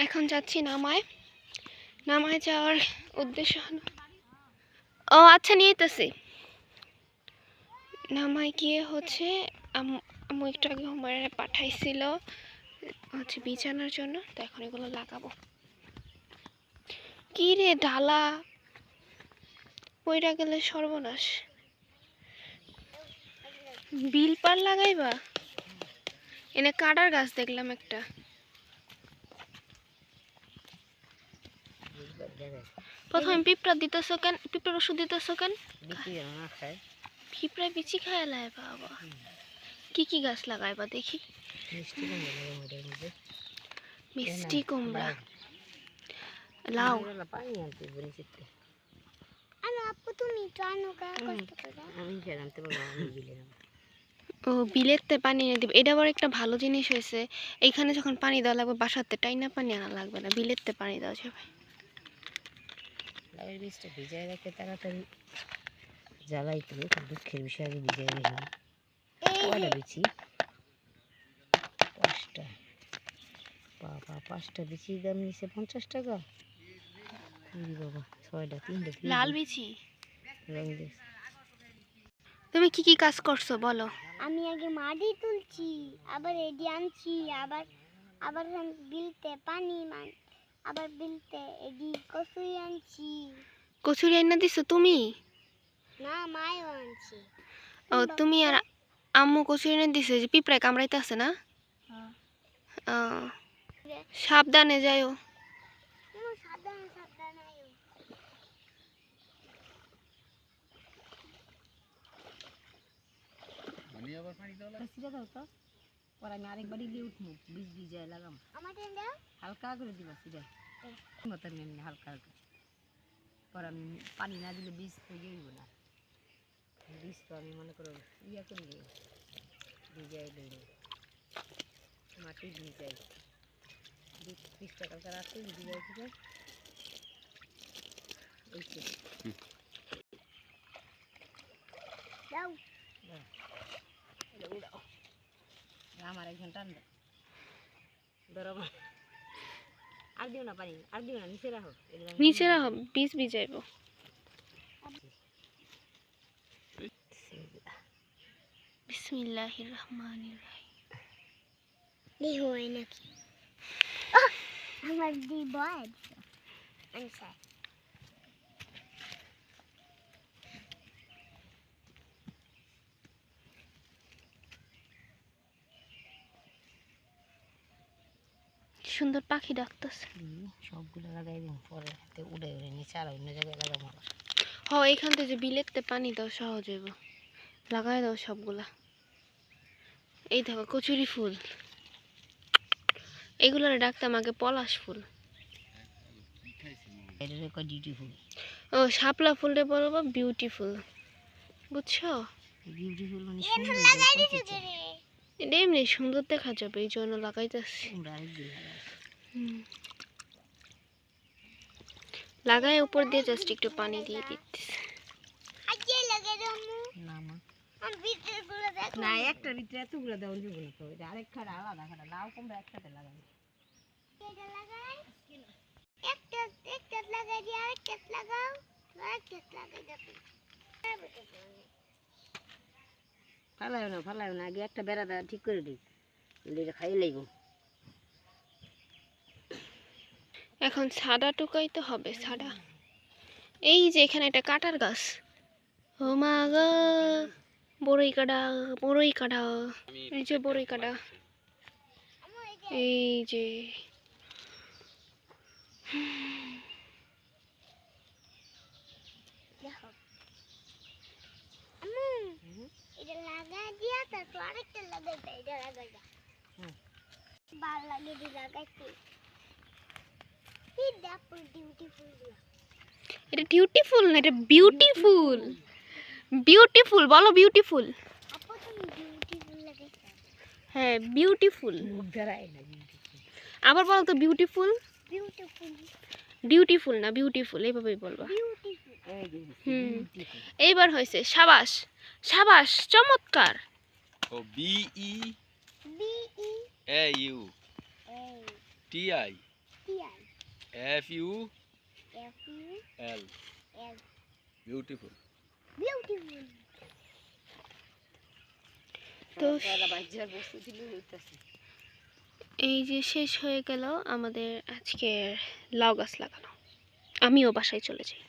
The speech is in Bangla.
এখন যাচ্ছি নামায়। নামায় যাওয়ার উদ্দেশ্য হলো ও আচ্ছা নিয়ে নামায় গিয়ে হচ্ছে আম- একটু আগে হোমারে পাঠাইছিল, হচ্ছে বিছানার জন্য, তো এখন এগুলো লাগাবো। কি রে ডালা পইরা গেলে সর্বনাশ। বিল পার লাগাইবা? এনে কাটার গাছ দেখলাম একটা। প্রথমে পিঁপড়া দিতেছো কেন? পিঁপড়ার ওষুধ দিতেছো কেন? বিক্রি যেন না খায়। পিঁপড়া বিচি খায় লাই বাবা। কি কি গাছ লাগাইবা দেখি? মিষ্টি কুমড়া লাগে ওটার মধ্যে মিষ্টি কুমড়া। লাউ। ও বিলেতে পানি এনে দিব। এটা আবার একটা ভালো জিনিস হয়েছে। এইখানে যখন পানি দেওয়া লাগবে বাসাতে টাইনা পানি আনা লাগবে না। বিলেতে পানি দেওয়া যাবে। লাউয়ের বীজটা ভিজায় রাখে তাড়াতাড়ি জ্বালাই তুলে খুব দুঃখের বিষয় আগে ভিজাই রেখে কয়টা বিচি? পাঁচটা। বাবা পাঁচটা বিচির দাম নিছে পঞ্চাশ টাকা। ইরি বাবা ছয়টা তিনটা লাল বিচি? তুমি কি কি কাজ করছ বলো। আমি আগে মাটি তুলছি আবার এডি আনছি আবার আবার আমি বিলতে পানি মান আবার বিলতে এডি কসুই আনছি। কচুরি এনে দিছো তুমি? না মায়ও আনছি। ও তুমি আর আম্মু কচুরি এনে দিছে যে পিঁপড়ায় কামড়াইতে আছে না? ও সাবধানে যাইও। সাবধান আয়ো দাও পরে আমি আরেকবার গিয়ে উঠবো বীজ ভিজায় লাগাম। আমার হালকা করে দিবা সিরা মতন এমনি হালকা হালকা। পরে আমি পানি না দিলে বীজ তো হইব না। বীজ তো আমি মনে করো ইয়া করে দিই ভিজাই দিই মাটি ভিজাই ত্রিশ টাকা করে আছে ভিজাই থেকে এই তো দাও এটা উড়াও আমার এক ঘণ্টা আনবে। ধরো আর দিও না পানি আর দিও না নিচে রাখো। নিচে রাখো বীজ ভিজাইব। বিসমিল্লাহির রহমানির রহিম। দি হয় নাকি? আমার দি বয় আনসার সুন্দর পাখি ডাকতেছে। সবগুলো লাগাই দিন পরে হাতে উড়ে উড়ে নিচে আর অন্য জায়গায় লাগাবো হ এইখান থেকে যে বিলেতে পানি দাও সহজ হইব। লাগাই দাও সবগুলা। এই দেখো কচুরি ফুল। এগুলোর ডাকতাম আগে পলাশ ফুল। ও শাপলা ফুলটা বলব বিউটিফুল বুঝছ? বিউটিফুল মানে। এটা এমনি সুন্দর দেখা যাবে এই জন্য লাগাইতেছি। লাগাই উপর দিয়ে জাস্ট একটু পানি দিয়ে দিতেছি। আজকে লাগে রমু না মা আমি ভিতরে গুলো দেখো না একটা ভিতরে এতগুলো দেওয়া যাবে তো। এটা আলাদা খাড়া লাউ কুমড়া একসাথে লাগাবে লাগাই একটা একটা লাগাই দিয়ে আরেকটা লাগাও। আরেকটা লাগাই দেখো ফালাইও না ফালাইও না, আগে একটা বেড়া দেওয়া ঠিক করে দিই। এটা খাই লাগব এখন সাদা টুকাইতে হবে সাদা এই যে এখানে একটা কাটার গাছ। ও মা গো বড়ই কাটা বড়ই কাটা। এই যে বড়ই কাটা। এই যে দেখো আম্মু এটা লাগাই আরেকটা এটা লাগাই বার লাগিয়ে দিয়ে লাগাইছি এই দেখো বিউটিফুল এটা বিউটিফুল না এটা বিউটিফুল বিউটিফুল বলো বিউটিফুল হ্যাঁ বিউটিফুল আবার বলো তো বিউটিফুল বিউটিফুল না বিউটিফুল এইভাবেই বলবা। বিউটিফুল এই যে হুম। এইবার হয়েছে সাবাস। সাবাস চমৎকার। ও B B E A U A T I T I F U F U L. L beautiful. Beautiful তো এই যে শেষ হয়ে গেল আমাদের আজকের লাউ গাছ লাগানো। আমিও বাসায় চলে যাই।